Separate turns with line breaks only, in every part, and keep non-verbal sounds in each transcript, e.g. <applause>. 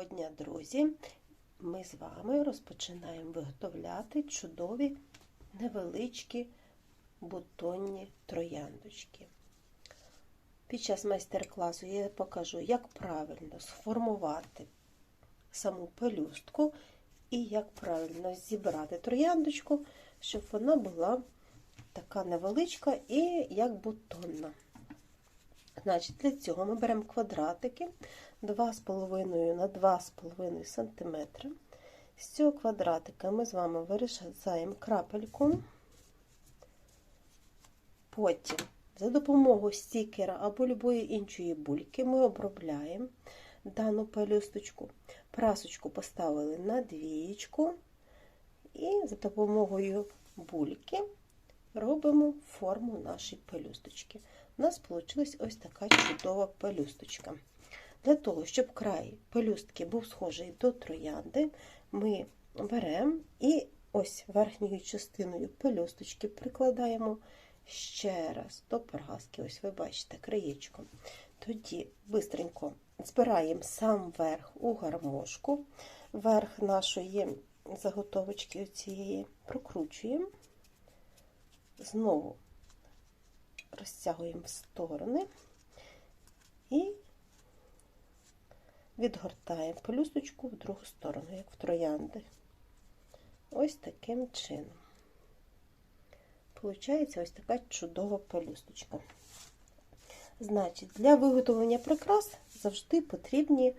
Доброго друзі! Ми з вами розпочинаємо виготовляти чудові невеличкі бутонні трояндочки. Під час майстер-класу я покажу, як правильно сформувати саму пелюстку і як правильно зібрати трояндочку, щоб вона була така невеличка і як бутонна. Значить, Для цього ми беремо квадратики 2,5 на 2,5 см. З цього квадратика ми з вами вирізаємо крапельку. Потім за допомогою стікера або любої іншої бульки ми обробляємо дану пелюсточку. Прасочку поставили на двієчку і за допомогою бульки робимо форму нашої пелюсточки. У нас вийшла ось така чудова пелюсточка. Для того, щоб край пелюстки був схожий до троянди, ми беремо і ось верхньою частиною пелюсточки прикладаємо ще раз до праски. Ось ви бачите, краєчком. Тоді бистренько збираємо сам верх у гармошку, верх нашої заготовочки цієї прокручуємо, знову розтягуємо в сторони і відгортаємо пелюсточку в другу сторону, як в троянди. Ось таким чином. Получається ось така чудова пелюсточка. Значить, для виготовлення прикрас завжди потрібні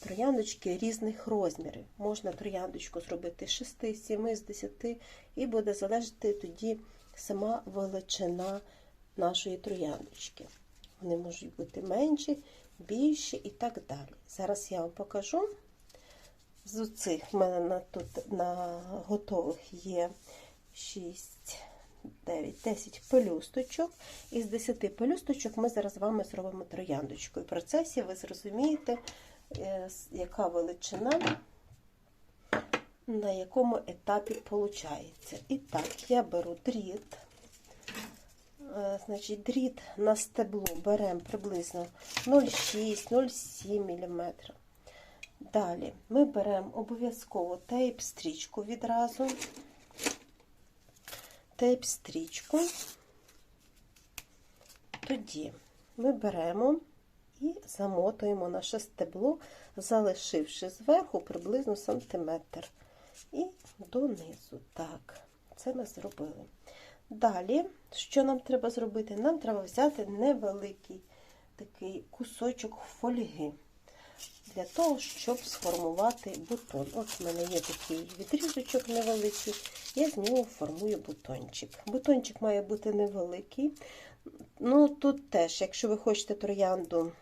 трояндочки різних розмірів. Можна трояндочку зробити з 6, 7, з 10, і буде залежати тоді сама величина нашої трояндочки. Вони можуть бути менші, більші і так далі. Зараз я вам покажу. З цих в мене на, тут на готових є 6, 9, 10 пелюсточок. Із 10 пелюсточок ми зараз з вами зробимо трояндочку. І в процесі ви зрозумієте, яка величина, на якому етапі виходить. І так, я беру дріт. Значить, дріт на стебло беремо приблизно 0,6-0,7 мм. Далі ми беремо обов'язково тейп-стрічку відразу, тейп-стрічку. Тоді ми беремо і замотуємо наше стебло, залишивши зверху приблизно сантиметр. І донизу. Так, це ми зробили. Далі, що нам треба зробити? Нам треба взяти невеликий такий кусочок фольги для того, щоб сформувати бутон. От в мене є такий відрізочок невеликий, я з нього формую бутончик. Бутончик має бути невеликий. Ну, тут теж, якщо ви хочете троянду,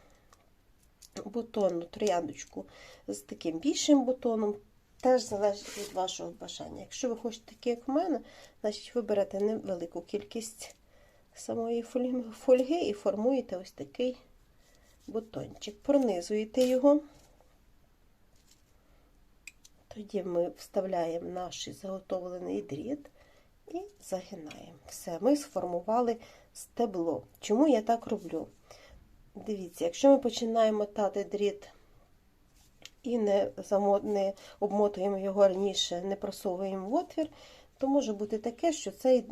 бутонну трояндочку з таким більшим бутоном, теж залежить від вашого бажання. Якщо ви хочете таке, як в мене, значить ви берете невелику кількість самої фольги і формуєте ось такий бутончик. Пронизуєте його. Тоді ми вставляємо наш заготовлений дріт і загинаємо. Все, ми сформували стебло. Чому я так роблю? Дивіться, якщо ми починаємо мотати дріт і не не обмотуємо його раніше, не просовуємо в отвір, то може бути таке, що цей,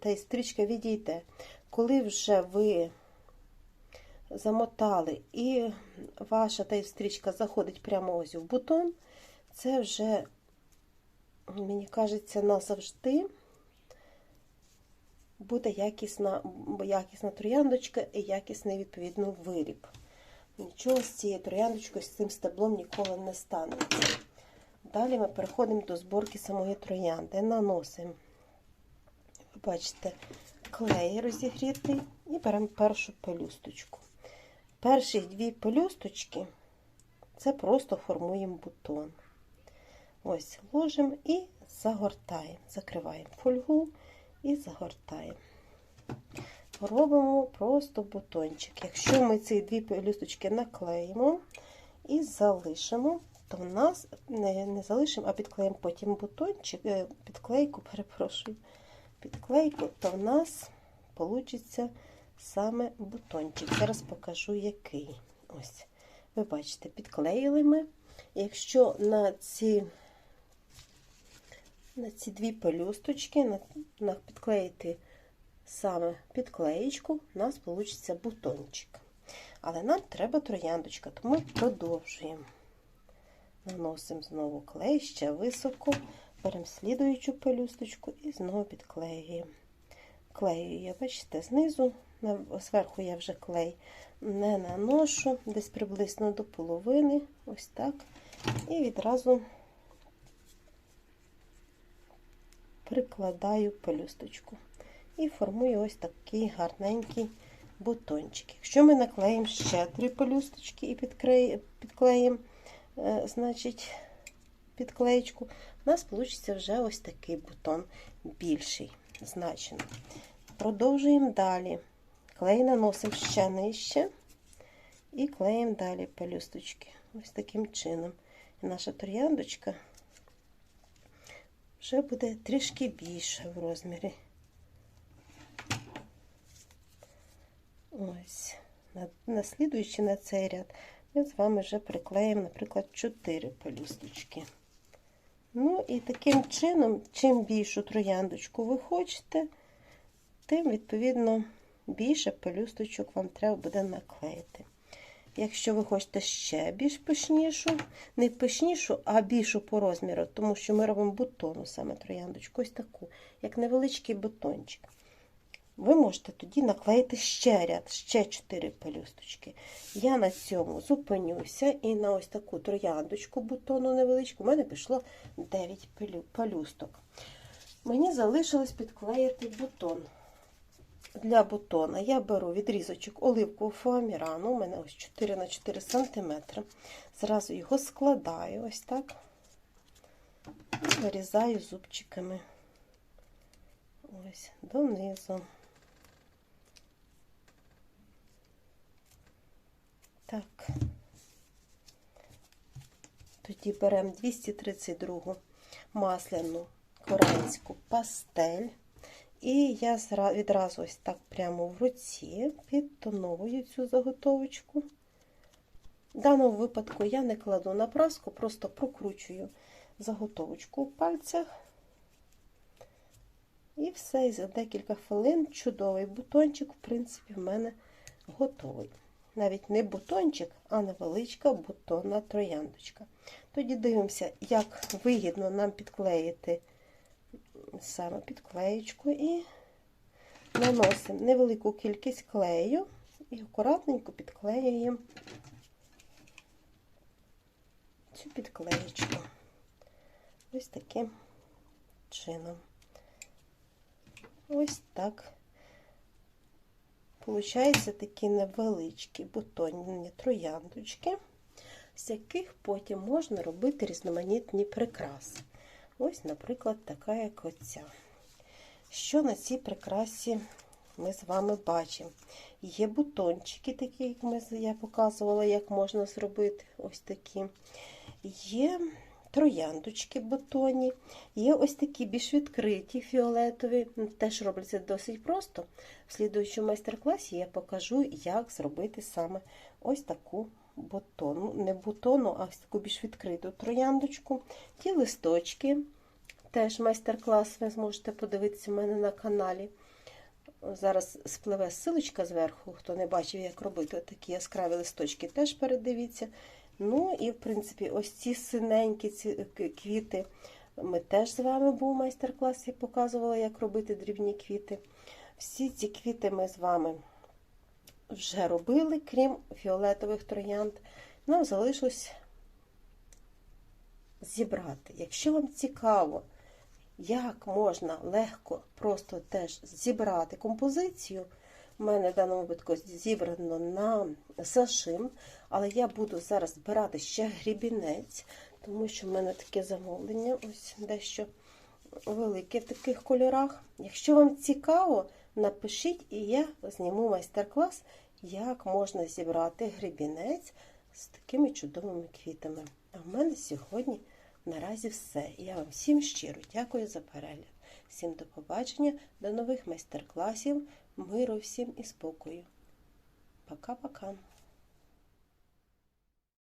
та стрічка відійде. Коли вже ви замотали і ваша та стрічка заходить прямо ось в бутон, це вже, мені кажеться, назавжди буде якісна, якісна трояндочка і якісний, відповідно, виріб. Нічого з цією трояндочкою, з цим стеблом ніколи не станеться. Далі ми переходимо до зборки самої троянди. Наносимо, ви бачите, клей розігрітий і беремо першу пелюсточку. Перші дві пелюсточки це просто формуємо бутон. Ось ложимо і загортаємо. Закриваємо фольгу і загортаємо робимо просто бутончик. Якщо ми ці дві пелюсточки наклеїмо і залишимо, то в нас не, не залишимо, а підклеїмо потім бутончик, е, підклейку, <laughs> перепрошую, підклейку, то в нас вийде саме бутончик. Зараз покажу, який. Ось, ви бачите, підклеїли ми. Якщо на ці на ці дві пелюсточки підклеїти саме підклеєчку, у нас вийде бутончик. Але нам треба трояндочка, тому продовжуємо. Наносимо знову клей ще високо, беремо слідуючу пелюсточку і знову підклеюємо. Клею я, бачите, знизу, зверху я вже клей не наношу, десь приблизно до половини, ось так. І відразу прикладаю пелюсточку. І формую ось такий гарненький бутончик. Якщо ми наклеїмо ще три пелюсточки і підклеїмо, е, значить, підклеєчку, у нас вийде вже ось такий бутон більший, значно. Продовжуємо далі. Клей наносимо ще нижче і клеїмо далі пелюсточки. Ось таким чином. І наша трояндочка вже буде трішки більша в розмірі. Ось, наслідуючи на цей ряд, ми з вами вже приклеїмо, наприклад, 4 пелюсточки. Ну, і таким чином, чим більшу трояндочку ви хочете, тим, відповідно, більше пелюсточок вам треба буде наклеїти. Якщо ви хочете ще більш пишнішу, не пишнішу, а більшу по розміру, тому що ми робимо бутону саме трояндочку, ось таку, як невеличкий бутончик. Ви можете тоді наклеїти ще ряд, ще 4 пелюсточки. Я на цьому зупинюся і на ось таку трояндочку бутону невеличку, у мене пішло 9 пелюсток. Мені залишилось підклеїти бутон для бутона я беру відрізочок оливкового фоамірану, у мене ось 4 на 4 см. Зразу його складаю ось так і вирізаю зубчиками ось донизу. Так, тоді беремо 232 масляну корейську пастель. І я відразу ось так прямо в руці підтоновую цю заготовочку. В даному випадку я не кладу на праску, просто прокручую заготовочку в пальцях. І все, і за декілька хвилин чудовий бутончик, в принципі, в мене готовий. Навіть не бутончик, а невеличка бутонна трояндочка. Тоді дивимося, як вигідно нам підклеїти саме підклеєчку і наносимо невелику кількість клею і акуратненько підклеюємо цю підклеєчку. Ось таким чином. Ось так. Получаються такі невеличкі бутонні трояндочки, з яких потім можна робити різноманітні прикраси. Ось, наприклад, така, як оця. Що на цій прикрасі ми з вами бачимо? Є бутончики, такі, як ми, я показувала, як можна зробити ось такі. Є трояндочки бутоні, є ось такі більш відкриті фіолетові, теж робляться досить просто. В слідуючому майстер-класі я покажу, як зробити саме ось таку бутону, не бутону, а таку більш відкриту трояндочку. Ті листочки, теж майстер-клас, ви зможете подивитися у мене на каналі. Зараз спливе силочка зверху, хто не бачив, як робити такі яскраві листочки, теж передивіться. Ну і, в принципі, ось ці синенькі ці квіти. Ми теж з вами був майстер-клас, я показувала, як робити дрібні квіти. Всі ці квіти ми з вами вже робили, крім фіолетових троянд. Нам залишилось зібрати. Якщо вам цікаво, як можна легко просто теж зібрати композицію, у мене в даному випадку зібрано на зашим, але я буду зараз збирати ще грібінець, тому що в мене таке замовлення, ось дещо велике в таких кольорах. Якщо вам цікаво, напишіть, і я зніму майстер-клас, як можна зібрати грібінець з такими чудовими квітами. А в мене сьогодні наразі все. Я вам всім щиро дякую за перегляд. Всім до побачення, до нових майстер-класів, миру всім і спокою. Пока-пока.